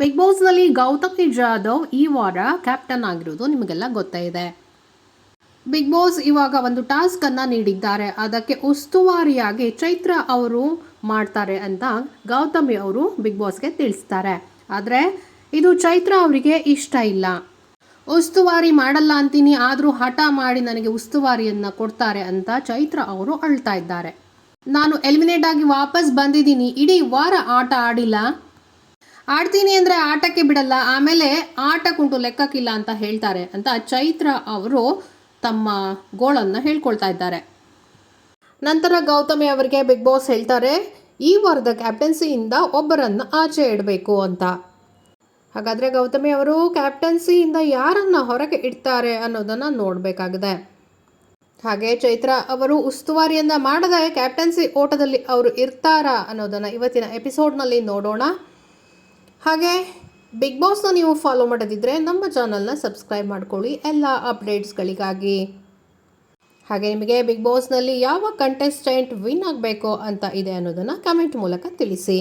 Big ಬಾಸ್ನಲ್ಲಿ Gautami Jadhav ಈ ವಾರ captain ಆಗಿರೋದು ನಿಮಗೆಲ್ಲ ಗೊತ್ತೇ ಇದೆ. ಬಿಗ್ ಬಾಸ್ ಇವಾಗ ಒಂದು ಟಾಸ್ಕ್ ಅನ್ನ ನೀಡಿದ್ದಾರೆ. ಅದಕ್ಕೆ ಉಸ್ತುವಾರಿಯಾಗಿ ಚೈತ್ರ ಅವರು ಮಾಡ್ತಾರೆ ಅಂತ ಗೌತಮಿ ಅವರು ಬಿಗ್ ಬಾಸ್ಗೆ ತಿಳಿಸ್ತಾರೆ. ಆದರೆ ಇದು ಚೈತ್ರ ಅವರಿಗೆ ಇಷ್ಟ ಇಲ್ಲ. ಉಸ್ತುವಾರಿ ಮಾಡಲ್ಲ ಅಂತೀನಿ, ಆದರೂ ಹಠ ಮಾಡಿ ನನಗೆ ಉಸ್ತುವಾರಿಯನ್ನು ಕೊಡ್ತಾರೆ ಅಂತ ಚೈತ್ರ ಅವರು ಅಳ್ತಾ ಇದ್ದಾರೆ. ನಾನು ಎಲಿಮಿನೇಟ್ ಆಗಿ ವಾಪಸ್ ಬಂದಿದ್ದೀನಿ. ಇಡೀ ವಾರ ಆಟ ಆಡಿಲ್ಲ. ಆಡ್ತೀನಿ ಅಂದರೆ ಆಟಕ್ಕೆ ಬಿಡಲ್ಲ, ಆಮೇಲೆ ಆಟಕ್ಕುಂಟು ಲೆಕ್ಕಕ್ಕಿಲ್ಲ ಅಂತ ಹೇಳ್ತಾರೆ ಅಂತ ಚೈತ್ರ ಅವರು ತಮ್ಮ ಗೋಳನ್ನು ಹೇಳ್ಕೊಳ್ತಾ ಇದ್ದಾರೆ. ನಂತರ ಗೌತಮಿ ಅವರಿಗೆ ಬಿಗ್ ಬಾಸ್ ಹೇಳ್ತಾರೆ, ಈ ವಾರದ ಕ್ಯಾಪ್ಟನ್ಸಿಯಿಂದ ಒಬ್ಬರನ್ನು ಆಚೆ ಇಡಬೇಕು ಅಂತ. ಹಾಗಾದರೆ ಗೌತಮಿ ಅವರು ಕ್ಯಾಪ್ಟನ್ಸಿಯಿಂದ ಯಾರನ್ನು ಹೊರಗೆ ಇಡ್ತಾರೆ ಅನ್ನೋದನ್ನು ನೋಡಬೇಕಾಗಿದೆ. ಹಾಗೆ ಚೈತ್ರ ಅವರು ಉಸ್ತುವಾರಿಯನ್ನ ಮಾಡದೆ ಕ್ಯಾಪ್ಟನ್ಸಿ ಓಟದಲ್ಲಿ ಅವರು ಇರ್ತಾರಾ ಅನ್ನೋದನ್ನು ಇವತ್ತಿನ ಎಪಿಸೋಡ್ನಲ್ಲಿ ನೋಡೋಣ. ಹಾಗೆ ಬಿಗ್ ಬಾಸ್ನ ನೀವು ಫಾಲೋ ಮಾಡೋದಿದ್ರೆ ನಮ್ಮ ಚಾನಲ್ನ ಸಬ್ಸ್ಕ್ರೈಬ್ ಮಾಡ್ಕೊಳ್ಳಿ ಎಲ್ಲ ಅಪ್ಡೇಟ್ಸ್ಗಳಿಗಾಗಿ ಹಾಗೆ ನಿಮಗೆ ಬಿಗ್ ಬಾಸ್ನಲ್ಲಿ ಯಾವ ಕಂಟೆಸ್ಟೆಂಟ್ ವಿನ್ ಆಗಬೇಕು ಅಂತ ಇದೆ ಅನ್ನೋದನ್ನು ಕಮೆಂಟ್ ಮೂಲಕ ತಿಳಿಸಿ.